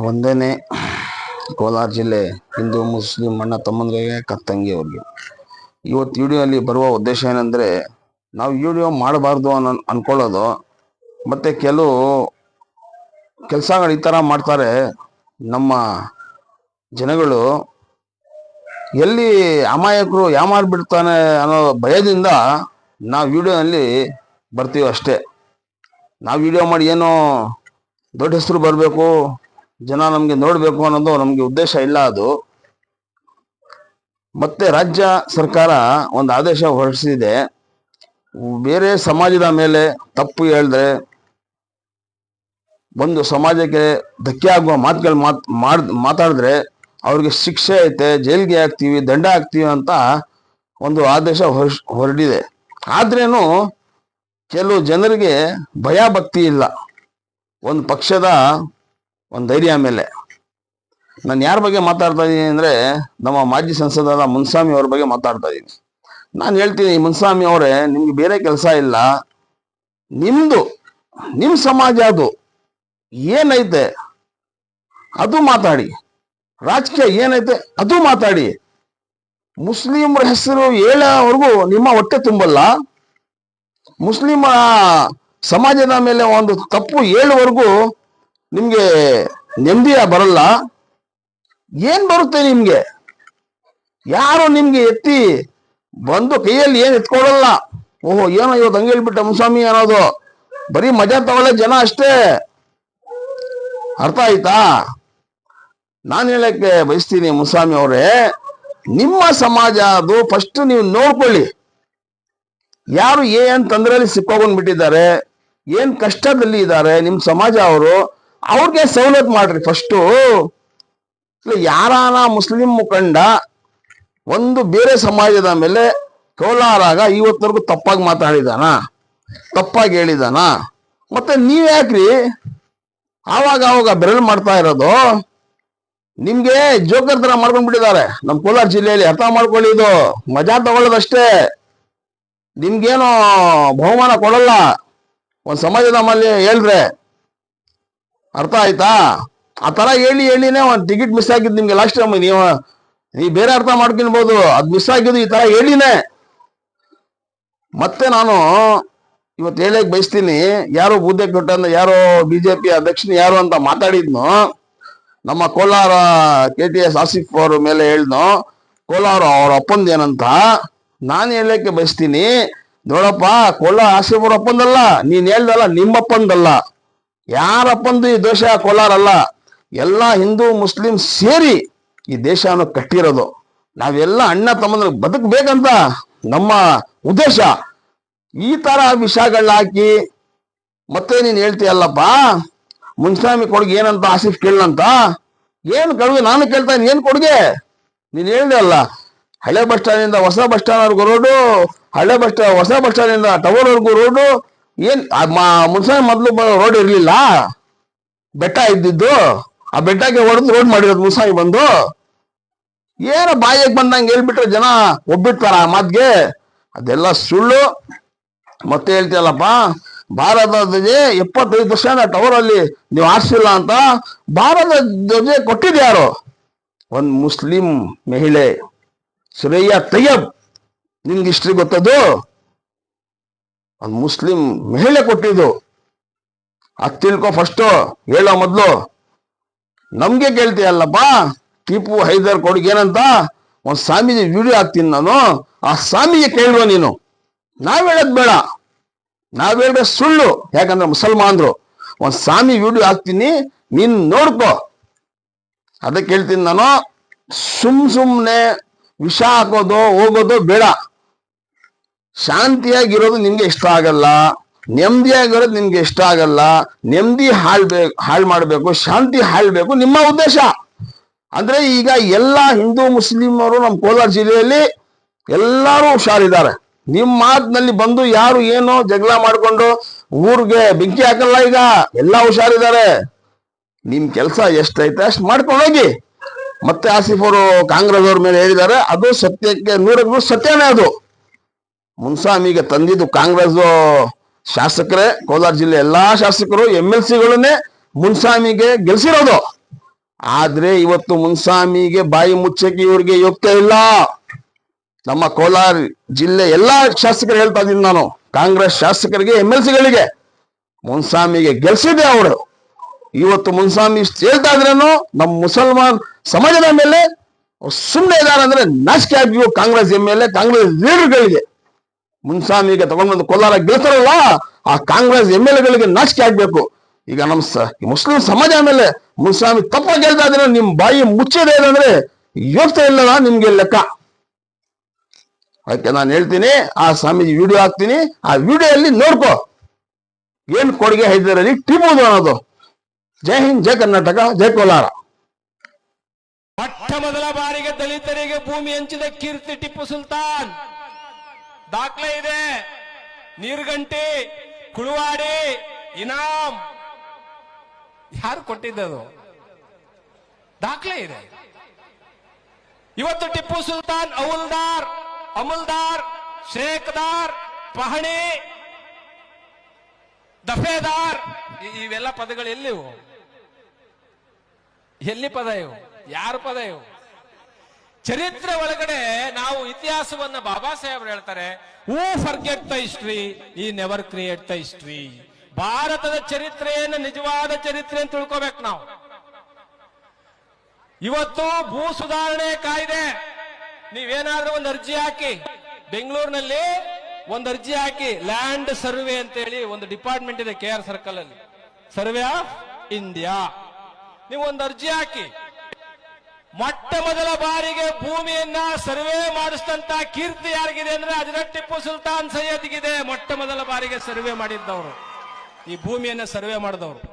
ಒಂದೇನೆ, ಕೋಲಾರ ಜಿಲ್ಲೆ ಹಿಂದೂ ಮುಸ್ಲಿಂ ಅಣ್ಣ ತಮ್ಮಂದ್ರಿಗೆ ಕತ್ತಂಗಿ ಅವ್ರಿಗೆ. ಇವತ್ತು ವಿಡಿಯೋಲಿ ಬರುವ ಉದ್ದೇಶ ಏನಂದ್ರೆ, ನಾವು ವಿಡಿಯೋ ಮಾಡಬಾರ್ದು ಅನ್ನೋ ಅಂದ್ಕೊಳ್ಳೋದು ಮತ್ತೆ ಕೆಲವು ಕೆಲಸಗಳು ಈ ಥರ ಮಾಡ್ತಾರೆ ನಮ್ಮ ಜನಗಳು. ಎಲ್ಲಿ ಅಮಾಯಕರು ಯಾಮಾರ್ಬಿಡ್ತಾನೆ ಅನ್ನೋ ಭಯದಿಂದ ನಾವು ವಿಡಿಯೋನಲ್ಲಿ ಬರ್ತೀವಿ ಅಷ್ಟೇ. ನಾವು ವಿಡಿಯೋ ಮಾಡಿ ಏನೋ ದೊಡ್ಡ ಹೆಸರು ಬರಬೇಕು ಜನ ನಮಗೆ ನೋಡಬೇಕು ಅನ್ನೋದು ನಮಗೆ ಉದ್ದೇಶ ಇಲ್ಲ ಅದು. ಮತ್ತೆ ರಾಜ್ಯ ಸರ್ಕಾರ ಒಂದು ಆದೇಶ ಹೊರಡಿಸಿದೆ. ಬೇರೆ ಸಮಾಜದ ಮೇಲೆ ತಪ್ಪು ಹೇಳಿದ್ರೆ ಒಂದು ಸಮಾಜಕ್ಕೆ ಧಕ್ಕೆ ಆಗುವ ಮಾತುಗಳು ಮಾತ್, ಮಾಡ್, ಮಾತಾಡಿದ್ರೆ ಅವ್ರಿಗೆ ಶಿಕ್ಷೆ ಐತೆ, ಜೈಲ್ಗೆ ಹಾಕ್ತೀವಿ, ದಂಡ ಹಾಕ್ತೀವಿ ಅಂತ ಒಂದು ಆದೇಶ ಹೊರ ಹೊರಡಿದೆ. ಆದ್ರೇನು ಕೆಲವು ಜನರಿಗೆ ಭಯ ಭಕ್ತಿ ಇಲ್ಲ. ಒಂದು ಪಕ್ಷದ ಒಂದು ಧೈರ್ಯ ಮೇಲೆ. ನಾನು ಯಾರ ಬಗ್ಗೆ ಮಾತಾಡ್ತಾ ಇದ್ದೀನಿ ಅಂದರೆ ನಮ್ಮ ಮಾಜಿ ಸಂಸದರ ಮುನ್ಸ್ವಾಮಿ ಅವ್ರ ಬಗ್ಗೆ ಮಾತಾಡ್ತಾ ಇದ್ದೀನಿ ನಾನು ಹೇಳ್ತೀನಿ ಮುನ್ಸ್ವಾಮಿ ಅವರೇ, ನಿಮ್ಗೆ ಬೇರೆ ಕೆಲಸ ಇಲ್ಲ. ನಿಮ್ಮದು ನಿಮ್ಮ ಸಮಾಜ ಅದು. ಏನೈತೆ? ಅದು ಮಾತಾಡಿ. ರಾಜಕೀಯ ಏನೈತೆ? ಅದು ಮಾತಾಡಿ. ಮುಸ್ಲಿಮರ ಹೆಸರು ಹೇಳೋವರೆಗೂ ನಿಮ್ಮ ಹೊಟ್ಟೆ ತುಂಬಲ್ಲ. ಮುಸ್ಲಿಮ ಸಮಾಜದ ಮೇಲೆ ಒಂದು ತಪ್ಪು ಹೇಳುವವರೆಗೂ ನಿಮ್ಗೆ ನೆಮ್ಮದಿಯ ಬರಲ್ಲ. ಏನ್ ಬರುತ್ತೆ ನಿಮ್ಗೆ? ಯಾರು ನಿಮ್ಗೆ ಎತ್ತಿ ಬಂದು ಕೈಯಲ್ಲಿ ಏನ್ ಎತ್ಕೊಳಲ್ಲ ಓಹೋ, ಏನೋ ಇವತ್ತು ಹಂಗೆ ಹೇಳ್ಬಿಟ್ಟ ಮುಸ್ವಾಮಿ ಅನ್ನೋದು. ಬರೀ ಮಜಾ ತಗೊಳ್ಳೋ ಜನ ಅಷ್ಟೇ. ಅರ್ಥ ಆಯ್ತಾ? ನಾನು ಹೇಳಕ್ಕೆ ಬಯಸ್ತೀನಿ ಮುಸ್ವಾಮಿ ಅವರೇ, ನಿಮ್ಮ ಸಮಾಜ ಅದು ಫಸ್ಟ್ ನೀವು ನೋಡ್ಕೊಳ್ಳಿ. ಯಾರು ಏನ್ ತೊಂದರೆಯಲ್ಲಿ ಸಿಕ್ಕೋಗ್ಬಿಟ್ಟಿದ್ದಾರೆ ಏನ್ ಕಷ್ಟದಲ್ಲಿ ಇದ್ದಾರೆ ನಿಮ್ಮ ಸಮಾಜ ಅವರು ಅವ್ರಿಗೆ ಸವಲತ್ತು ಮಾಡ್ರಿ ಫಸ್ಟು ಯಾರಾನ ಮುಸ್ಲಿಂ ಮುಖಂಡ ಒಂದು ಬೇರೆ ಸಮಾಜದ ಮೇಲೆ ಕೋಲಾರಾಗ ಇವತ್ತಿನವರೆಗೂ ತಪ್ಪಾಗಿ ಮಾತಾಡಿದಾನ? ತಪ್ಪಾಗಿ ಹೇಳಿದಾನ? ಮತ್ತೆ ನೀವ್ ಯಾಕ್ರಿ ಆವಾಗ ಆವಾಗ ಬೆರಳು ಮಾಡ್ತಾ ಇರೋದು? ನಿಮ್ಗೆ ಜೋಕರ್ ತರ ಮಾಡ್ಕೊಂಡ್ಬಿಟ್ಟಿದ್ದಾರೆ. ನಮ್ಮ ಕೋಲಾರ ಜಿಲ್ಲೆಯಲ್ಲಿ ಅರ್ಥ ಮಾಡ್ಕೊಳ್ಳಿ ಇದು. ಮಜಾ ತಗೊಳ್ಳೋದಷ್ಟೇ. ನಿಮ್ಗೇನು ಬಹುಮಾನ ಕೊಡಲ್ಲ. ಒಂದ್ ಸಮಾಜದ ಮೇಲೆ ಹೇಳ್ರೆ ಅರ್ಥ ಆಯ್ತಾ? ಆ ತರ ಹೇಳಿ ಹೇಳಿನೇ ಒಂದು ಟಿಕೆಟ್ ಮಿಸ್ ಆಗಿದ್ದು ನಿಮ್ಗೆ ಲಾಸ್ಟ್ ಟೈಮ್ ನೀವು ನೀವು ಬೇರೆ ಅರ್ಥ ಮಾಡ್ಕೊಳ್ಬೋದು. ಅದು ಮಿಸ್ ಆಗಿದ್ದು ಈ ತರ ಹೇಳಿನೇ. ಮತ್ತೆ ನಾನು ಇವತ್ತು ಹೇಳಕ್ ಬಯಸ್ತೀನಿ, ಯಾರು ಬೂದೆ ಕೊಟ್ಟಂದ ಯಾರೋ ಬಿಜೆಪಿ ಅಧ್ಯಕ್ಷನ ಯಾರು ಅಂತ ಮಾತಾಡಿದ್ನು, ನಮ್ಮ Kolar K T S Asif ಅವ್ರ ಮೇಲೆ ಹೇಳಿದ್ನು ಕೋಲಾರ ಅವ್ರ ಒಪ್ಪಂದ ಏನಂತ, ನಾನು ಹೇಳಕ್ಕೆ ಬಯಸ್ತೀನಿ, ನೋಡಪ್ಪ, ಕೋಲಾರ ಆಸಿಫ್ ಅವ್ರ ಅಪ್ಪಂದಲ್ಲ, ನೀನ್ ಹೇಳ್ದಲ್ಲ ನಿಮ್ಮ ಅಪ್ಪಂದಲ್ಲ ಯಾರ ಅಪ್ಪಂದು ಈ ದೇಶ ಕೋಲಾರಲ್ಲ, ಎಲ್ಲ ಹಿಂದೂ ಮುಸ್ಲಿಂ ಸೇರಿ ಈ ದೇಶವನ್ನು ಕಟ್ಟಿರೋದು. ನಾವೆಲ್ಲ ಅಣ್ಣ ತಮ್ಮಂದ್ರೆ ಬದುಕಬೇಕಂತ ನಮ್ಮ ಉದ್ದೇಶ. ಈ ತರ ವಿಷಯಗಳನ್ನ ಹಾಕಿ ಮತ್ತೆ ನೀನು ಹೇಳ್ತೀಯಲ್ಲಪ್ಪ, ಮುನ್ಸ್ವಾಮಿ ಕೊಡುಗೆ ಏನಂತ ಆಸಿಫ್ ಕೇಳಂತ ಏನು ಕೊಡುಗೆ? ನಾನು ಕೇಳ್ತಾ ಏನು ಕೊಡುಗೆ? ನೀನು ಹೇಳ್ದೆ ಅಲ್ಲ, ಹಳೆ ಬಸ್ ಸ್ಟ್ಯಾಂಡಿಂದ ಹೊಸ ಬಸ್ ಸ್ಟ್ಯಾಂಡ್ವರೆಗೂ ರೋಡು, ಹಳೆ ಬಸ್ ಸ್ಟ್ಯಾಂಡ್ ಹೊಸ ಬಸ್ ಸ್ಟ್ಯಾಂಡಿಂದ ಇಂದ ಟವರ್ ವರ್ಗು ರೋಡು ಏನ್, ಆ ಮ- ಮುನ್ಸ್ವಾಮಿ ಮೊದ್ಲು ರೋಡ್ ಇರ್ಲಿಲ್ಲ? ಬೆಟ್ಟ ಇದ್ದಿದ್ದು. ಆ ಬೆಟ್ಟಕ್ಕೆ ಹೊಡೆದು ರೋಡ್ ಮಾಡಿರೋದು ಮುಸಾಯಿ ಬಂದು. ಏನೋ ಬಾಯಿಗೆ ಬಂದಂಗೆ ಹೇಳ್ಬಿಟ್ರೆ ಜನ ಒಬ್ಬಿಡ್ತಾರ ಆ ಮಾತಿಗೆ. ಅದೆಲ್ಲ ಸುಳ್ಳು. ಮತ್ತೆ ಹೇಳ್ತೀಯಲ್ಲಪ್ಪ ಭಾರತ ಧ್ವಜೆ ಎಪ್ಪತ್ತೈದು ವರ್ಷ ಟವರ್ ಅಲ್ಲಿ ನೀವು ಆರಿಸಿಲ್ಲ ಅಂತ ಭಾರತ ಧ್ವಜೆ ಕೊಟ್ಟಿದ್ದು ಯಾರು? ಒಂದ್ ಮುಸ್ಲಿಂ ಮಹಿಳೆ ಸುರಯ್ಯ ತಯ್ಯಬ್. ನಿನ್ಗೆ ಇಷ್ಟ್ರಿ ಗೊತ್ತದು? ಒಂದ್ ಮುಸ್ಲಿಂ ಮಹಿಳೆ ಕೊಟ್ಟಿದ್ದು. ಅದ್ ತಿಳ್ಕೊ ಫಸ್ಟ್ ಹೇಳೋ ಮೊದಲು. ನಮ್ಗೆ ಕೇಳ್ತೀಯಲ್ಲಪ್ಪ ಟಿಪ್ಪು ಹೈದರ್ ಕೊಡುಗೆ ಏನಂತ? ಒಂದು ಸ್ವಾಮೀಜಿ ವಿಡಿಯೋ ಹಾಕ್ತೀನಿ ನಾನು. ಆ ಸ್ವಾಮಿಗೆ ಕೇಳುವ ನೀನು. ನಾವ್ ಹೇಳೋದ್ ಬೇಡ. ನಾವ್ ಹೇಳಿದ್ರೆ ಸುಳ್ಳು. ಯಾಕಂದ್ರೆ ಮುಸಲ್ಮಾನ್ರು. ಒಂದು ಸ್ವಾಮಿ ವಿಡಿಯೋ ಹಾಕ್ತೀನಿ, ನೀನ್ ನೋಡ್ಕೋ. ಅದಕ್ಕೆ ಹೇಳ್ತೀನಿ ನಾನು. ಸುಮ್ ಸುಮ್ನೆ ವಿಷ ಹಾಕೋದು, ಹೋಗೋದು ಬೇಡ. ಶಾಂತಿಯಾಗಿರೋದು ನಿಮ್ಗೆ ಇಷ್ಟ ಆಗಲ್ಲ, ನೆಮ್ಮದಿಯಾಗಿರೋದು ನಿಮ್ಗೆ ಇಷ್ಟ ಆಗಲ್ಲ, ನೆಮ್ಮದಿ ಹಾಳ್ಬೇಕು ಹಾಳು ಮಾಡಬೇಕು, ಶಾಂತಿ ಹಾಳ್ಬೇಕು ನಿಮ್ಮ ಉದ್ದೇಶ. ಅಂದ್ರೆ ಈಗ ಎಲ್ಲ ಹಿಂದೂ ಮುಸ್ಲಿಮರು ನಮ್ಮ ಕೋಲಾರ ಜಿಲ್ಲೆಯಲ್ಲಿ ಎಲ್ಲರೂ ಹುಷಾರಿದ್ದಾರೆ. ನಿಮ್ಮ ಮಾತಿನಲ್ಲಿ ಬಂದು ಯಾರು ಏನೋ ಜಗಳ ಮಾಡ್ಕೊಂಡು ಊರಿಗೆ ಬೆಂಕಿ ಹಾಕಲ್ಲ ಈಗ, ಎಲ್ಲ ಹುಷಾರಿದ್ದಾರೆ. ನಿಮ್ ಕೆಲಸ ಎಷ್ಟೈತೆ ಅಷ್ಟು ಮಾಡ್ಕೊಂಡು ಹೋಗಿ. ಮತ್ತೆ ಆಸಿಫ್ ಅವರು ಕಾಂಗ್ರೆಸ್ ಅವ್ರ ಮೇಲೆ ಹೇಳಿದ್ದಾರೆ, ಅದು ಸತ್ಯಕ್ಕೆ, ನೂರಕ್ಕೂ ಸತ್ಯನೇ ಅದು. ಮುನ್ಸ್ವಾಮಿಗೆ ತಂದಿದ್ದು ಕಾಂಗ್ರೆಸ್ ಶಾಸಕರೇ, ಕೋಲಾರ ಜಿಲ್ಲೆ ಎಲ್ಲಾ ಶಾಸಕರು, ಎಂ ಎಲ್ ಸಿಗಳನ್ನೇ ಮುನ್ಸಾಮಿಗೆ ಗೆಲ್ಸಿರೋದು. ಆದ್ರೆ ಇವತ್ತು ಮುನ್ಸಾಮಿಗೆ ಬಾಯಿ ಮುಚ್ಚಕ್ಕೆ ಇವ್ರಿಗೆ ಯೋಗ್ಯ ಇಲ್ಲ. ನಮ್ಮ ಕೋಲಾರ ಜಿಲ್ಲೆ ಎಲ್ಲಾ ಶಾಸಕರು ಹೇಳ್ತಾ ಇದ್ದೀನಿ ನಾನು, ಕಾಂಗ್ರೆಸ್ ಶಾಸಕರಿಗೆ, ಎಂ ಎಲ್ ಸಿಗಳಿಗೆ. ಮುನ್ಸಾಮಿಗೆ ಗೆಲ್ಸಿದೆ ಅವರು. ಇವತ್ತು ಮುನ್ಸಾಮಿ ಹೇಳ್ತಾ ಇದ್ರೇನು ನಮ್ಮ ಮುಸಲ್ಮಾನ್ ಸಮಾಜದ ಮೇಲೆ ಸುಮ್ಮನೆ ಇದ್ದಾರೆ ಅಂದ್ರೆ ನಾಚಿಕೆ Congress M L A, Congress ಲೀಡರ್ಗಳಿಗೆ. ಮುನ್ಸ್ವಾಮಿಗೆ ತಗೊಂಡ್ಬಂದು ಕೋಲಾರ ಗೆಲ್ತಾರಲ್ಲ, ಆ ಕಾಂಗ್ರೆಸ್ ಎಂ ಎಲ್ ಎಗಳಿಗೆ ನಾಚಿಕೆ ಆಗ್ಬೇಕು. ಈಗ ನಮ್ಮ ಮುಸ್ಲಿಂ ಸಮಾಜ ಮೇಲೆ ಮುನ್ಸ್ವಾಮಿ ತಪ್ಪ ಗೆಲ್ತಾ ಇದ್ರೆ ನಿಮ್ ಬಾಯಿ ಮುಚ್ಚದೆ ಅಂದ್ರೆ ಯೋಗ್ಯತೆ ಇಲ್ಲದ ನಿಮ್ಗೆ ಲೆಕ್ಕ. ಅದಕ್ಕೆ ನಾನು ಹೇಳ್ತೀನಿ, ಆ ಸ್ವಾಮೀಜಿ ವಿಡಿಯೋ ಹಾಕ್ತೀನಿ, ಆ ವಿಡಿಯೋಲ್ಲಿ ನೋಡ್ಕೋ. ಏನ್ ಕೊಡುಗೆ ಹೈದರಾಲಿ ಟಿಪ್ಪು ಅನ್ನೋದು ಜೈ ಹಿಂದ್, ಜೈ ಕರ್ನಾಟಕ, ಜೈ ಕೋಲಾರ. ಮೊಟ್ಟ ಮೊದಲ ಬಾರಿಗೆ ದಲಿತರಿಗೆ ಭೂಮಿ ಹಂಚಿದ ಕೀರ್ತಿ ಟಿಪ್ಪು ಸುಲ್ತಾನ್. ದಾಖಲೆ ಇದೆ. ನೀರ್ಗಂಟಿ, ಕುಳುವಾಡಿ, ಇನಾಮ್. ಯಾರು ಕೊಟ್ಟಿದ್ದದು? ದಾಖಲೆ ಇದೆ. ಇವತ್ತು ಟಿಪ್ಪು ಸುಲ್ತಾನ್ ಔಲ್ದಾರ್ ಅಮುಲ್ದಾರ್, ಶೇಖದಾರ್, ಪಹಣಿ, ದಫೇದಾರ್ ಇವೆಲ್ಲ ಪದಗಳು ಎಲ್ಲಿವು? ಎಲ್ಲಿ ಪದ ಇವು? ಯಾರು ಪದ ಇವು? ಚರಿತ್ರೆ ಒಳಗಡೆ ನಾವು ಇತಿಹಾಸವನ್ನ ಬಾಬಾ ಸಾಹೇಬ್ರು ಹೇಳ್ತಾರೆ who forget the history he never create the history ಭಾರತದ ಚರಿತ್ರೆಯನ್ನು ನಿಜವಾದ ಚರಿತ್ರೆ ಅಂತ ತಿಳ್ಕೋಬೇಕು ನಾವು. ಇವತ್ತು ಭೂ ಸುಧಾರಣೆ ಕಾಯ್ದೆ. ನೀವೇನಾದ್ರೂ ಒಂದು ಅರ್ಜಿ ಹಾಕಿ, ಬೆಂಗಳೂರಿನಲ್ಲಿ ಒಂದು ಅರ್ಜಿ ಹಾಕಿ ಲ್ಯಾಂಡ್ ಸರ್ವೆ ಅಂತ ಹೇಳಿ ಒಂದು ಡಿಪಾರ್ಟ್ಮೆಂಟ್ ಇದೆ ಕೆ ಆರ್ ಸರ್ಕಲ್ ಅಲ್ಲಿ. ಸರ್ವೆ ಆಫ್ ಇಂಡಿಯಾ ನೀವು ಒಂದು ಅರ್ಜಿ ಹಾಕಿ ಮೊಟ್ಟ ಮೊದಲ ಬಾರಿಗೆ ಭೂಮಿಯನ್ನ ಸರ್ವೆ ಮಾಡಿಸಿದಂತ ಕೀರ್ತಿ ಯಾರಿಗಿದೆ ಅಂದ್ರೆ ಅದರ ಟಿಪ್ಪು ಸುಲ್ತಾನ್ ಸೈಯದ್ಗಿದೆ. ಮೊಟ್ಟ ಮೊದಲ ಬಾರಿಗೆ ಸರ್ವೆ ಮಾಡಿದ್ದವರು. ಈ ಭೂಮಿಯನ್ನ ಸರ್ವೆ ಮಾಡಿದವರು.